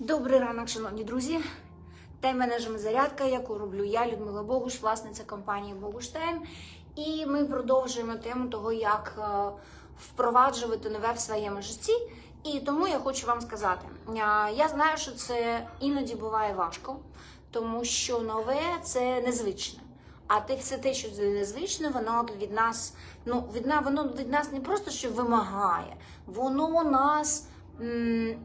Добрий ранок, шановні друзі. Тайм-менеджмент зарядка, яку роблю я, Людмила Богуш, власниця компанії Богуш Тайм. І ми продовжуємо тему того, як е, впроваджувати нове в своєму житті. І тому я хочу вам сказати: е, я знаю, що це іноді буває важко, тому що нове це незвичне. А те все те, що незвичне, воно від нас, ну від нас, воно від нас не просто що вимагає, воно нас м,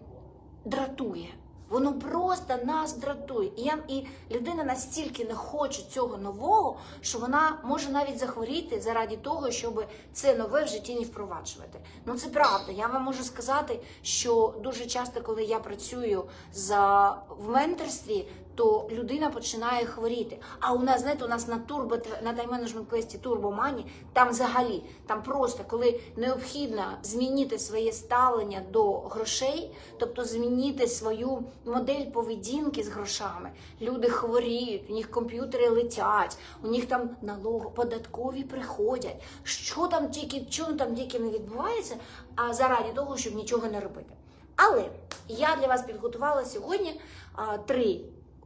дратує. Воно просто нас дратує. І, я, і людина настільки не хоче цього нового, що вона може навіть захворіти заради того, щоб це нове в житті не впроваджувати. Ну це правда. Я вам можу сказати, що дуже часто, коли я працюю за в менторстві, то людина починає хворіти. А у нас, знаєте, у нас на турбо на тайм-менеджмент квесті Турбомані, там взагалі, там просто коли необхідно змінити своє ставлення до грошей, тобто змінити свою модель поведінки з грошами. Люди хворіють, у них комп'ютери летять, у них там налогоподаткові приходять. Що там тільки, що там тільки не відбувається, а заради того, щоб нічого не робити. Але я для вас підготувала сьогодні а, три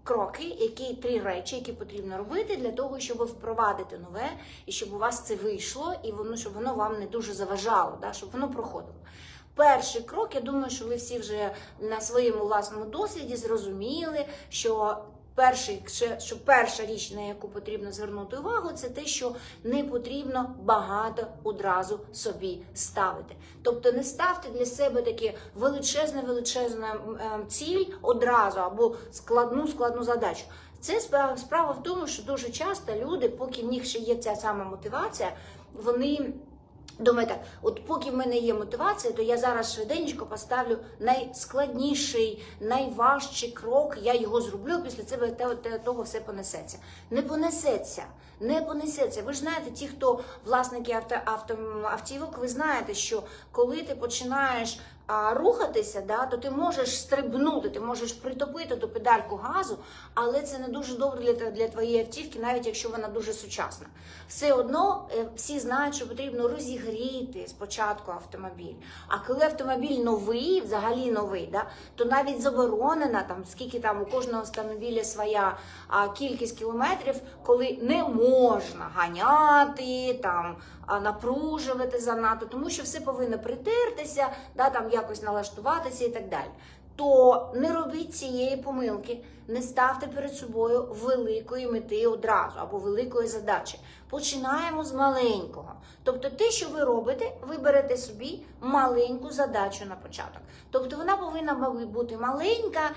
кроки, які три речі, які потрібно робити для того, щоб впровадити нове, і щоб у вас це вийшло, і воно щоб воно вам не дуже заважало, да, щоб воно проходило. Перший крок, я думаю, що ви всі вже на своєму власному досвіді зрозуміли, що перший, що перша річ, на яку потрібно звернути увагу, це те, що не потрібно багато одразу собі ставити. Тобто не ставте для себе таке величезне, величезне е, ціль одразу або складну складну задачу. Це справа в тому, що дуже часто люди, поки в них ще є ця сама мотивація, вони. Думаю так, от поки в мене є мотивація, то я зараз швиденько поставлю найскладніший, найважчий крок. Я його зроблю. Після цього те- того все понесеться. Не понесеться, не понесеться. Ви ж знаєте, ті, хто власники авто, авто, автівок, ви знаєте, що коли ти починаєш а, рухатися, да, то ти можеш стрибнути, ти можеш притопити ту педальку газу, але це не дуже добре для, для твоєї автівки, навіть якщо вона дуже сучасна. Все одно е, всі знають, що потрібно розігріти спочатку автомобіль. А коли автомобіль новий, взагалі новий, да, то навіть заборонена там, скільки там у кожного автомобіля своя а, кількість кілометрів, коли не можна ганяти, там напружувати занадто, тому що все повинно притертися, да, там якось налаштуватися і так далі. То не робіть цієї помилки, не ставте перед собою великої мети одразу або великої задачі. Починаємо з маленького. Тобто, те, що ви робите, ви берете собі маленьку задачу на початок. Тобто вона повинна бути маленька,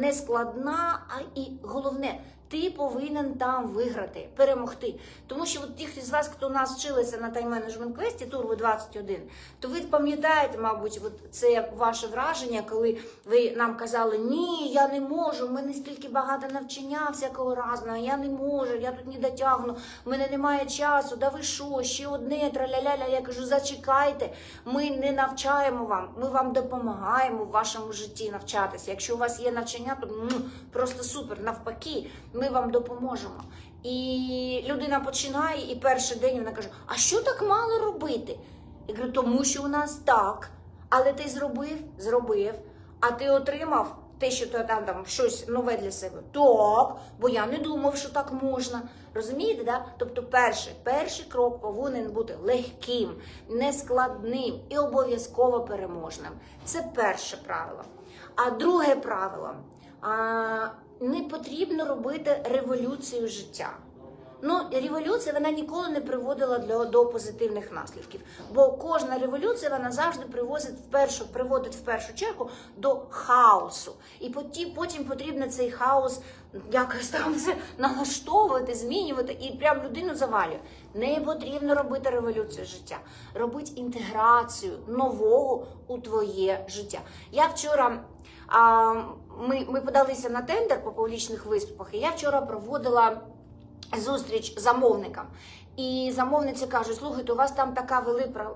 не складна, а і головне. Ти повинен там виграти, перемогти. Тому що от ті з вас, хто нас вчилися на тайм-менеджмент квесті Турбо 21, то ви пам'ятаєте, мабуть, от це ваше враження, коли ви нам казали, ні, я не можу, в мене стільки багато навчання всякого разного, я не можу, я тут не дотягну, в мене немає часу, да ви що, ще одне, траля-ля-ля. Я кажу, зачекайте, ми не навчаємо вам, ми вам допомагаємо в вашому житті навчатися. Якщо у вас є навчання, то м, просто супер, навпаки, ми вам допоможемо. І людина починає, і перший день вона каже: А що так мало робити? Я кажу, тому що у нас так. Але ти зробив, зробив, а ти отримав те, що ти там, там щось нове для себе. Так, бо я не думав, що так можна. Розумієте, да? Тобто, перший, перший крок повинен бути легким, нескладним і обов'язково переможним. Це перше правило. А друге правило а, не потрібно робити революцію життя. Ну, революція вона ніколи не приводила для, до позитивних наслідків. Бо кожна революція вона завжди привозить в першу, приводить в першу чергу до хаосу. І потім, потім потрібно цей хаос якось там налаштовувати, змінювати, і прям людину завалює. Не потрібно робити революцію життя. Робити інтеграцію нового у твоє життя. Я вчора. А, ми, ми подалися на тендер по публічних виступах, і я вчора проводила зустріч замовникам. І замовниці кажуть, слухайте, у вас там така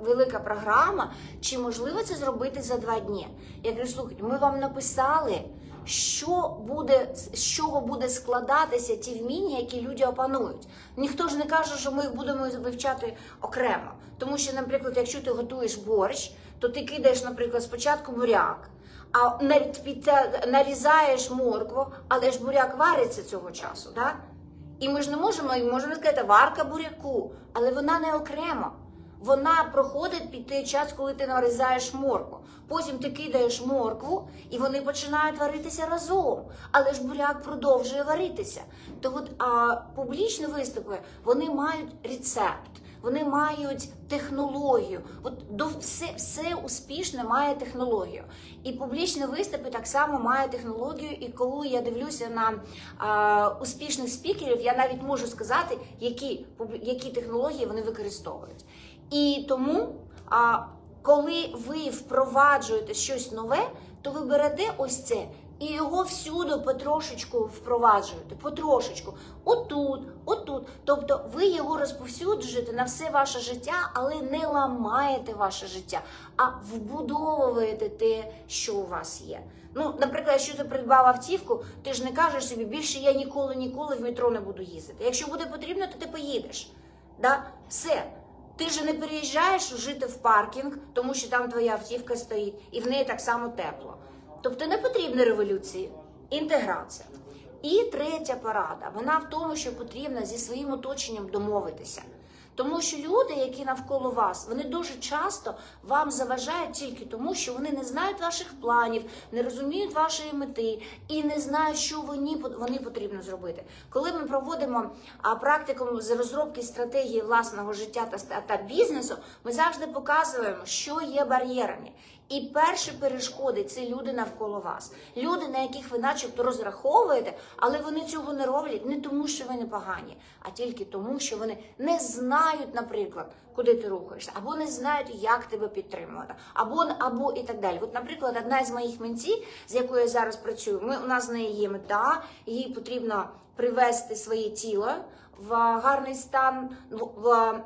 велика, програма, чи можливо це зробити за два дні? Я кажу, слухайте, ми вам написали, що буде, з чого буде складатися ті вміння, які люди опанують. Ніхто ж не каже, що ми їх будемо вивчати окремо. Тому що, наприклад, якщо ти готуєш борщ, то ти кидаєш, наприклад, спочатку буряк, а нарізаєш моркву, але ж буряк вариться цього часу, так? І ми ж не можемо, і можемо сказати, варка буряку, але вона не окремо. Вона проходить під той час, коли ти нарізаєш моркву. Потім ти кидаєш моркву, і вони починають варитися разом. Але ж буряк продовжує варитися. То от а, публічні виступи вони мають рецепт, вони мають технологію. От до все, все успішне має технологію. І публічні виступи так само має технологію. І коли я дивлюся на а, успішних спікерів, я навіть можу сказати, які, які технології вони використовують. І тому, а, коли ви впроваджуєте щось нове, то ви берете ось це і його всюди потрошечку впроваджуєте, потрошечку, отут. Тобто ви його розповсюджуєте на все ваше життя, але не ламаєте ваше життя, а вбудовуєте те, що у вас є. Ну, наприклад, якщо ти придбав автівку, ти ж не кажеш собі, більше я ніколи ніколи в метро не буду їздити. Якщо буде потрібно, то ти поїдеш. Да? Все. Ти ж не переїжджаєш жити в паркінг, тому що там твоя автівка стоїть, і в неї так само тепло. Тобто не потрібна революції, інтеграція. І третя порада вона в тому, що потрібно зі своїм оточенням домовитися. Тому що люди, які навколо вас, вони дуже часто вам заважають тільки тому, що вони не знають ваших планів, не розуміють вашої мети і не знають, що вони, потрібно зробити. Коли ми проводимо практику з розробки стратегії власного життя та бізнесу, ми завжди показуємо, що є бар'єрами. І перші перешкоди це люди навколо вас, люди, на яких ви начебто розраховуєте, але вони цього не роблять не тому, що ви не погані, а тільки тому, що вони не знають, наприклад, куди ти рухаєшся, або не знають, як тебе підтримувати, або або і так далі. От, наприклад, одна з моїх менці, з якою я зараз працюю, ми у нас з нею є мета, їй потрібно привести своє тіло в гарний стан. в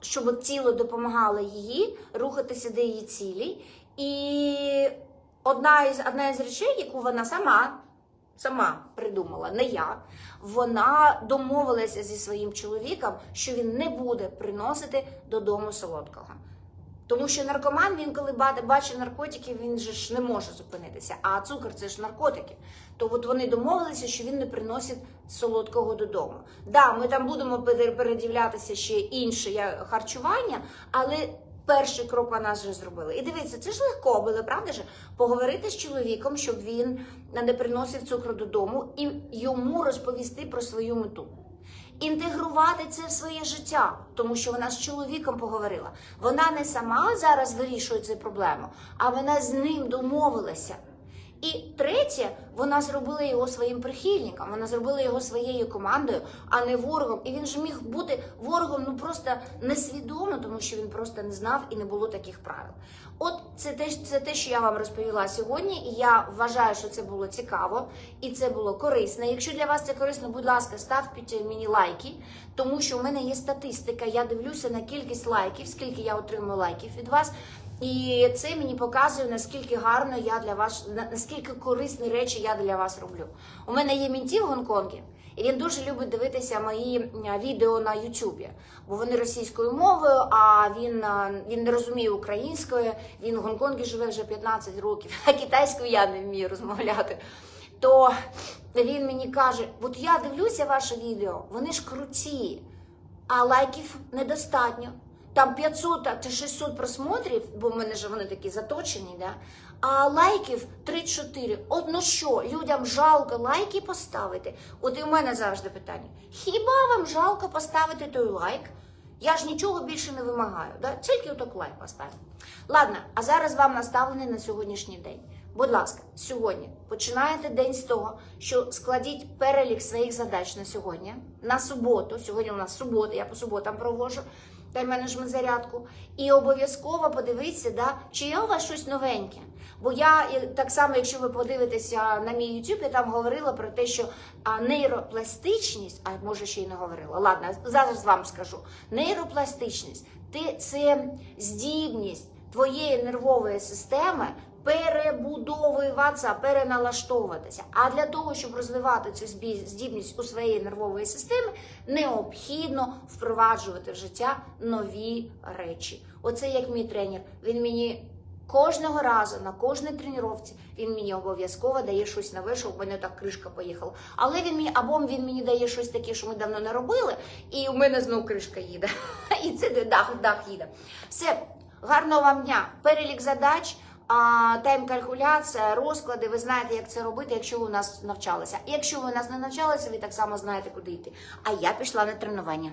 щоб тіло допомагало їй рухатися до її цілі. І одна із одна із речей, яку вона сама. Сама придумала, не я. Вона домовилася зі своїм чоловіком, що він не буде приносити додому солодкого. Тому що наркоман, він коли бачить наркотики, він же ж не може зупинитися. А цукор це ж наркотики. То от вони домовилися, що він не приносить солодкого додому. Да, ми там будемо пере- передивлятися ще інше харчування, але перший крок вона вже зробила. І дивіться, це ж легко було, правда ж? Поговорити з чоловіком, щоб він не приносив цукру додому, і йому розповісти про свою мету інтегрувати це в своє життя, тому що вона з чоловіком поговорила. Вона не сама зараз вирішує цю проблему, а вона з ним домовилася. І третє, вона зробила його своїм прихильником, вона зробила його своєю командою, а не ворогом. І він ж міг бути ворогом ну просто несвідомо, тому що він просто не знав і не було таких правил. От це те, це те, що я вам розповіла сьогодні, і я вважаю, що це було цікаво і це було корисно. Якщо для вас це корисно, будь ласка, ставте мені лайки, тому що у мене є статистика. Я дивлюся на кількість лайків, скільки я отримую лайків від вас. І це мені показує, наскільки гарно я для вас, наскільки корисні речі я для вас роблю. У мене є мінті в Гонконгі, і він дуже любить дивитися мої відео на Ютубі, бо вони російською мовою, а він, він не розуміє української. Він в Гонконгі живе вже 15 років, а китайською я не вмію розмовляти. То він мені каже: от я дивлюся ваше відео, вони ж круті, а лайків недостатньо. Там 500 чи 600 просмотрів, бо в мене ж вони такі заточені, да? а лайків 3-4. От ну що, людям жалко лайки поставити? От і в мене завжди питання: хіба вам жалко поставити той лайк? Я ж нічого більше не вимагаю, да? тільки отак лайк поставити. Ладно, а зараз вам наставлений на сьогоднішній день. Будь ласка, сьогодні починаєте день з того, що складіть перелік своїх задач на сьогодні, на суботу. Сьогодні у нас субота, я по суботам проводжу тайм-менеджмент зарядку. І обов'язково подивіться, да, чи є у вас щось новеньке. Бо я так само, якщо ви подивитеся на мій YouTube, я там говорила про те, що нейропластичність, а може ще й не говорила. Ладно, зараз вам скажу. Нейропластичність ти це здібність твоєї нервової системи перебудовуватися, переналаштовуватися. А для того, щоб розвивати цю здібність у своєї нервової системи, необхідно впроваджувати в життя нові речі. Оце як мій тренер. Він мені Кожного разу на кожній тренувці він мені обов'язково дає щось нове, що в мене так кришка поїхала. Але він мені або він мені дає щось таке, що ми давно не робили, і у мене знов кришка їде. І це дах, дах їде. Все, гарного вам дня. Перелік задач, тайм-калькуляція, розклади. Ви знаєте, як це робити, якщо ви у нас навчалися. Якщо ви у нас не навчалися, ви так само знаєте, куди йти. А я пішла на тренування.